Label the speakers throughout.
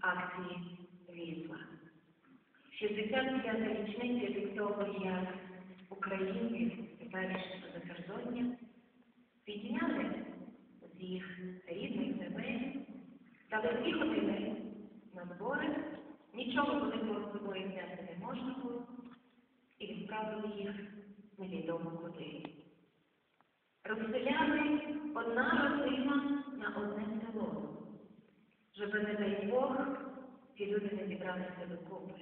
Speaker 1: акції Візла. 65-та річниця від того, як українці теперішнє закордоння підняли з їх рідних земель, дали дві на збори, нічого великого з собою взяти не можна було, і відправили їх невідомо куди. Розселяли одна родина на одне село, щоб, не дай Бог, ці люди не зібралися докупи.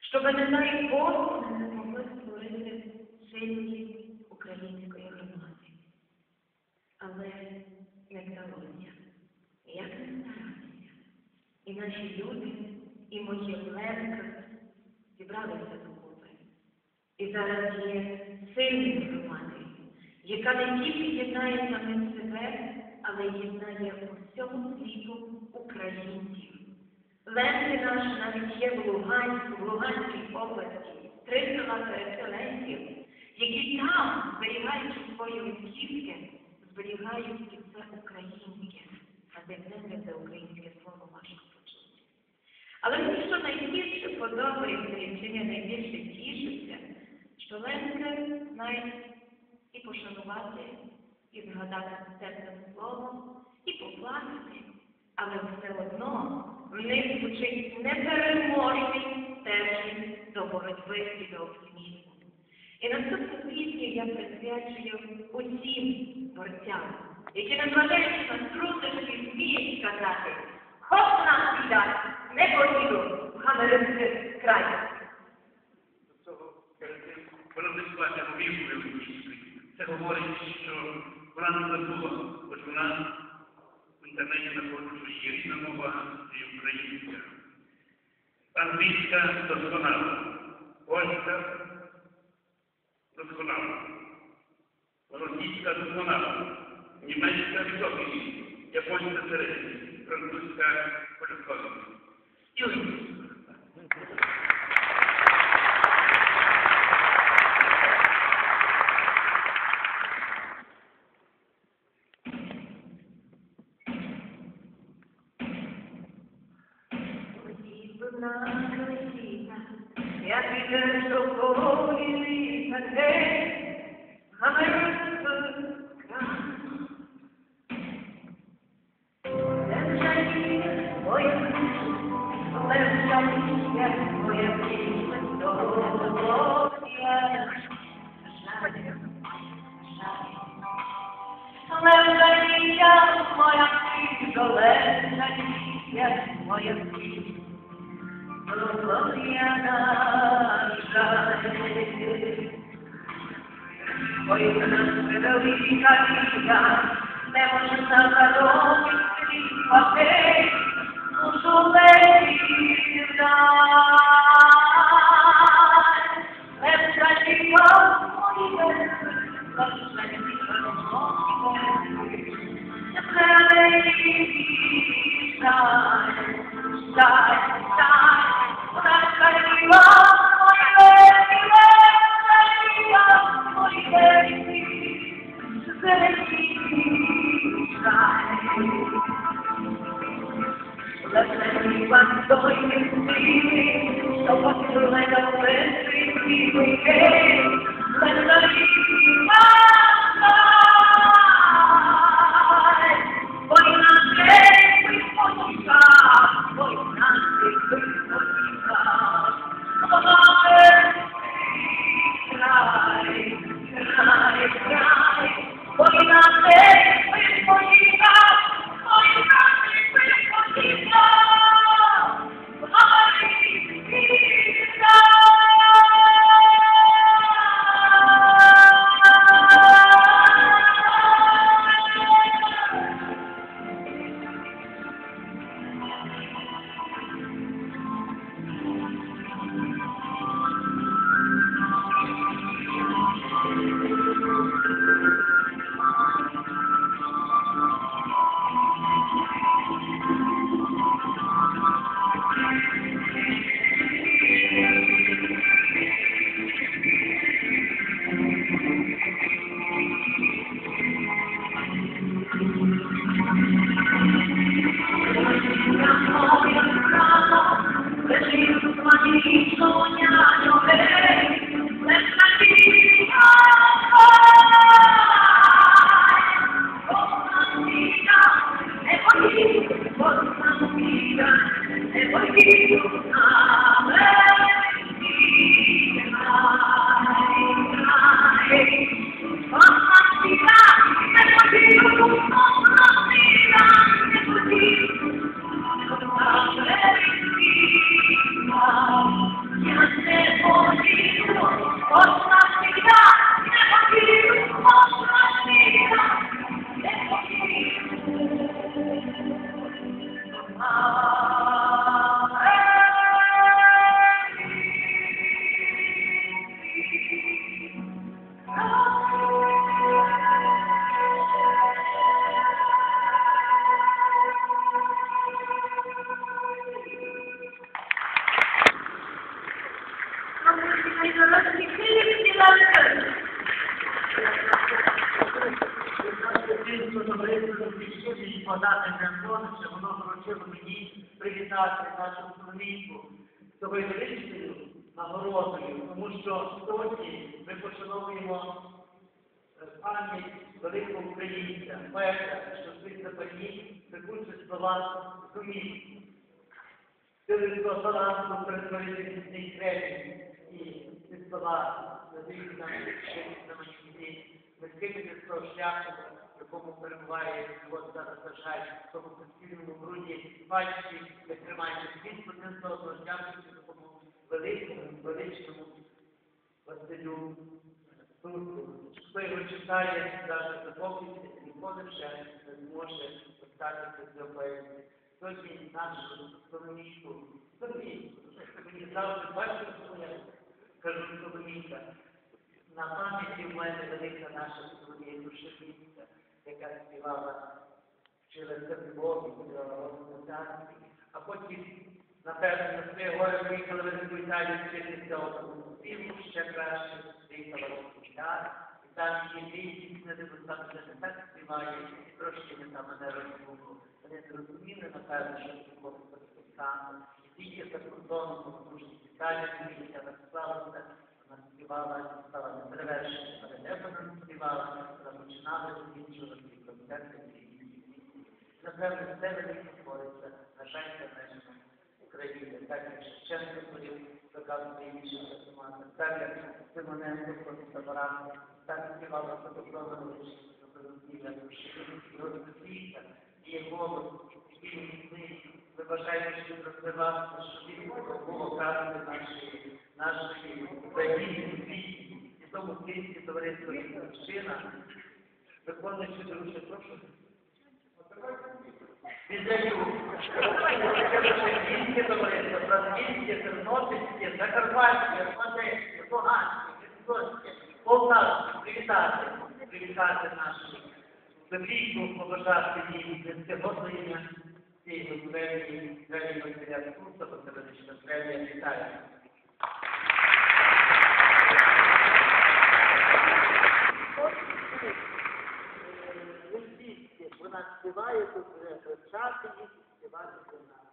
Speaker 1: Щоб, не дай Бог, вони не змогли створити сильної української громади. Але не вдалося. Як не старатися? І наші люди, і Могилевка зібралися докупи. І зараз є сильною громадою, яка не тільки єднає самих себе, але єднає усьому світу українців. Ленти наші навіть є в Луганську, в Луганській області, три села переселенців, які там, зберігаючи свої вінківки, зберігають і це українське, а де земля це українське слово важко почути. Але мені що найбільше подобається і чим найбільше тішуся, що Ленка знають і пошанувати, і згадати теплим словом, і поплакати, але все одно в них звучить непереможний стержень до боротьби і до оптимізму. І наступну пісню я присвячую усім борцям, які незважаючи на труднощі вміють сказати, хоч нам біда, не поїду в Гамеринський край.
Speaker 2: До цього перед тим вів. Це говорить, що вона не забула, хоч вона в інтернеті знаходить, що є рідна мова і українська. Англійська досконала, польська досконала, російська досконала, німецька високий, японська середній, французька порядкова. І українська.
Speaker 1: Я піде до полі на
Speaker 3: Die. Мені привітати нашу чоловіку з нагородою, тому що сьогодні ми пошановуємо е, пам'ять великого українця, поета, що свій запальні прикучить слова зумів. Свого таланту перетворити цей кредит і ці слова надають нам на манівці. Ми скинемо з шляху, в якому перебуває от зараз, на жаль, в тому постійному груді бачити, як тримається світ, один з одного дякуючи такому великому, величному Василю Турку. Хто його читає, навіть захоплюється, ніколи вже не зможе поставити цього поезії. Сьогодні нашу Соломійку, Соломійку, мені завжди бачите, що я кажу Соломійка, на пам'яті в мене велика наша Соломія Душевниця, яка співала, любові, співала Розмовлянські, а потім, напевно, на своє горе приїхала в Велику Італію вчитися одному співу, ще краще, приїхала в Китай, і там її пісні, де достатньо не так співає, трошки не там мене розмову. Вони зрозуміли, напевно, що це було саме. І тільки за кордоном, тому що Італія місця розклалася, вона співала, стала неперевершена, але де вона співала, вона закінчувати концерти місці. Напевно, це велике твориться, на жаль, за межами України. Так як Шевченко ходив, доказує інші документи, так як Симоненко ходив так співала фотографа величність, Білля, Душі, Російська, і голос, і міцний. Ми бажаємо, щоб розвивався, щоб він було казати нашої, нашої у. І тому українське товариство Батьківщина, виконуючи доручення, прошу. Віддаю. Товариство, Франківське, Тернопільське, Закарпатське, Одеське, Луганське, Херсонське, Полтавське, привітати, привітати нашу Софійку, побажати їй нестигодної цієї двері, двері Василя Скурса, Василевича Двері Віталія. Вона співає тут вже кричати і співати до нас.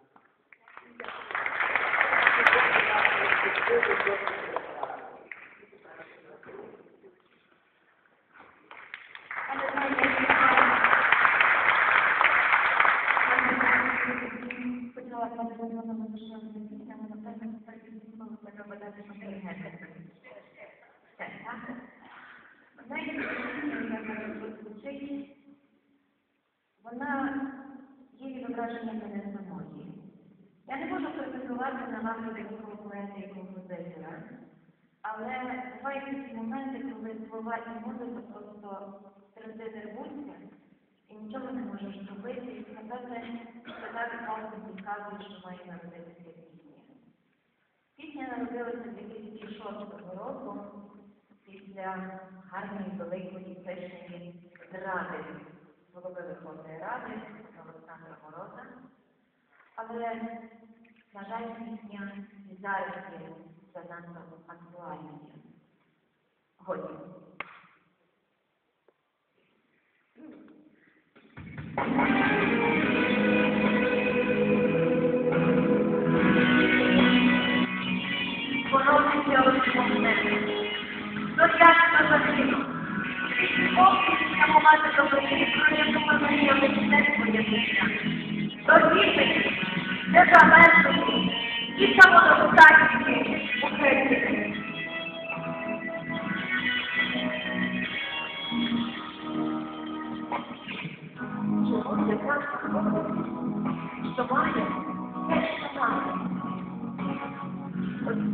Speaker 1: Вона є відображенням мене самої. Я не претендувати на нагляд якого поета і композитора, але бувають такі моменти, коли слова і музика просто серед рвуться, і нічого не можеш зробити, і сказати, сказати просто підказує, що має народитися пісня. Пісня народилася 2006 року після гарної, великої, пишної зради голови Верховної Ради Олександра Мороза. Але, на жаль, пісня і зараз є занадто актуальною. Годі. Породиться одне. Зоряшка загинув. Повністю мати до про яку